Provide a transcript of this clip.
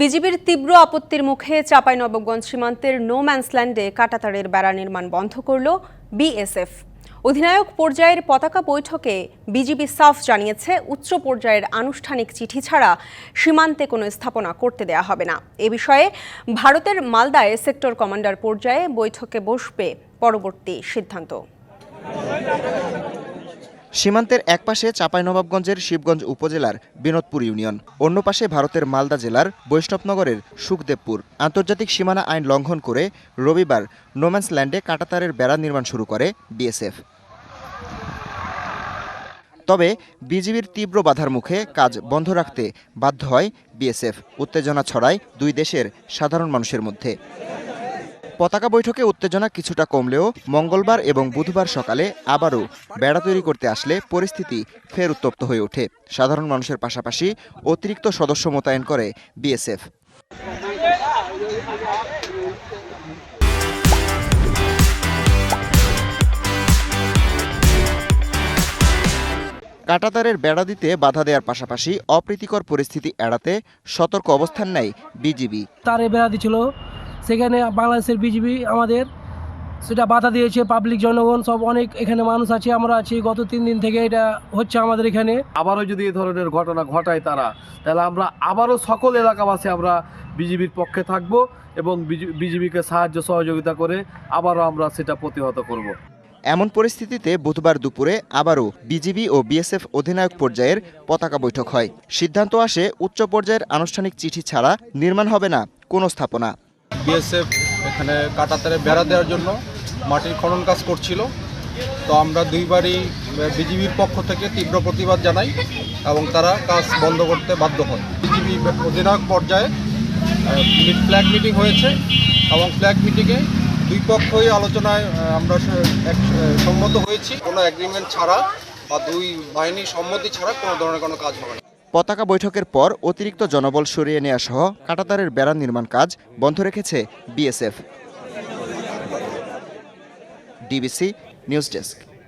বিজিবির তীব্র আপত্তির মুখে চাঁপাইনবাবগঞ্জ সীমান্তের নো ম্যান্সল্যান্ডে কাটাতারের বেড়া নির্মাণ বন্ধ করল বিএসএফ। অধিনায়ক পর্যায়ের পতাকা বৈঠকে বিজিবি সাফ জানিয়েছে, উচ্চ পর্যায়ের আনুষ্ঠানিক চিঠি ছাড়া সীমান্তে কোনো স্থাপনা করতে দেয়া হবে না। এ বিষয়ে ভারতের মালদায় সেক্টর কমান্ডার পর্যায়ে বৈঠকে বসবে পরবর্তী সিদ্ধান্ত। সীমান্তের একপাশে চাঁপাইনবাবগঞ্জের শিবগঞ্জ উপজেলার বিনোদপুর ইউনিয়ন, অন্য পাশে ভারতের মালদা জেলার বৈষ্ণবনগরের সুখদেবপুর। আন্তর্জাতিক সীমানা আইন লঙ্ঘন করে রবিবার নোম্যান্স ল্যান্ডে কাঁটাতারের বেড়া নির্মাণ শুরু করে বিএসএফ। তবে বিজিবির তীব্র বাধার মুখে কাজ বন্ধ রাখতে বাধ্য হয় বিএসএফ। উত্তেজনা ছড়ায় দুই দেশের সাধারণ মানুষের মধ্যে। পতাকা বৈঠকে উত্তেজনা কিছুটা কমলেও মঙ্গলবার এবং বুধবার সকালে আবারও বেড়া তৈরি করতে আসলে পরিস্থিতি ফের উত্তপ্ত হয়ে ওঠে। সাধারণ মানুষের পাশাপাশি অতিরিক্ত সদস্য মোতায়েন করে বিএসএফ। কাঁটাতারের বেড়া দিতে বাধা দেওয়ার পাশাপাশি অপ্রীতিকর পরিস্থিতি এড়াতে সতর্ক অবস্থান নেয় বিজিবি। তারে বেড়া দিছিল সেখানে বাংলাদেশের বিজিবি আমাদের সেটা বাধা দিয়েছে পাবলিক জনগণ সব অনেক এখানে মানুষ আছে আমরা আছি গত তিন দিন থেকে এটা হচ্ছে আমাদের এখানে। আবারও যদি এই ধরনের ঘটনা ঘটায় তারা তাহলে আমরা আবারও সকল এলাকাবাসী আমরা বিজিবির পক্ষে থাকব এবং বিজেপিকে সাহায্য সহযোগিতা করে আবারও আমরা সেটা প্রতিহত করব। এমন পরিস্থিতিতে বুধবার দুপুরে আবারও বিজিবি ও বিএসএফ অধিনায়ক পর্যায়ের পতাকা বৈঠক হয়। সিদ্ধান্ত আসে উচ্চ পর্যায়ের আনুষ্ঠানিক চিঠি ছাড়া নির্মাণ হবে না কোনো স্থাপনা। বিএসএফ এখানে কাটাতারে বেড়া দেওয়ার জন্য মাটির খনন কাজ করছিল। তো আমরা দুইবারই বিজিবির পক্ষ থেকে তীব্র প্রতিবাদ জানাই এবং তারা কাজ বন্ধ করতে বাধ্য হন। বিজিবি অধিনায়ক পর্যায়ে ফ্ল্যাগ মিটিং হয়েছে এবং ফ্ল্যাগ মিটিংয়ে দুই পক্ষই আলোচনায় আমরা সম্মত হয়েছি। কোনো অ্যাগ্রিমেন্ট ছাড়া বা দুই বাহিনীর সম্মতি ছাড়া কোনো ধরনের কোনো কাজ হবে না। পতাকা বৈঠকের পর অতিরিক্ত জনবল সরিয়ে নেওয়া সহ কাটাতারের বেড়া নির্মাণ কাজ বন্ধ রেখেছে বিএসএফ। DBC news desk.